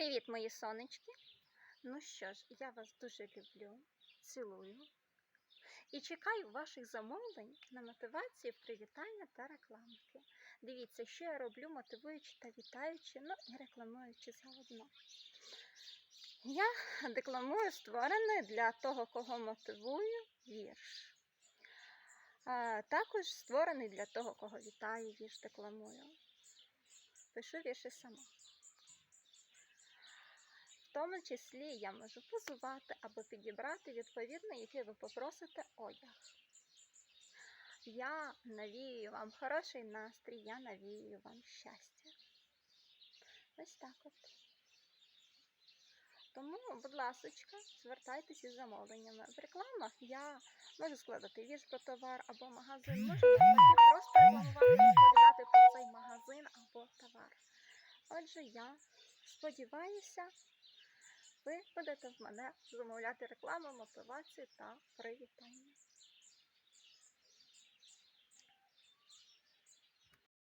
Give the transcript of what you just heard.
Привіт, мої сонечки. Ну що ж, я вас дуже люблю, цілую і чекаю ваших замовлень на мотивацію, привітання та рекламки. Дивіться, що я роблю, мотивуючи та вітаючи, ну і рекламуючи заодно. Я декламую створений для того, кого мотивую вірш. А, також створений для того, кого вітаю, вірш декламую. Пишу вірші сама. Тому числі я можу позувати або підібрати відповідно, який ви попросите одяг. Я навію вам хороший настрій, я навію вам щастя. Ось так от. Тому, будь ласочка, звертайтеся із замовленнями. В рекламах я можу складати вірш про товар або магазин, можу просто рекламувати, про цей магазин або товар. Отже, я сподіваюся, ви будете в мене замовляти рекламу, мотивацію та привітання.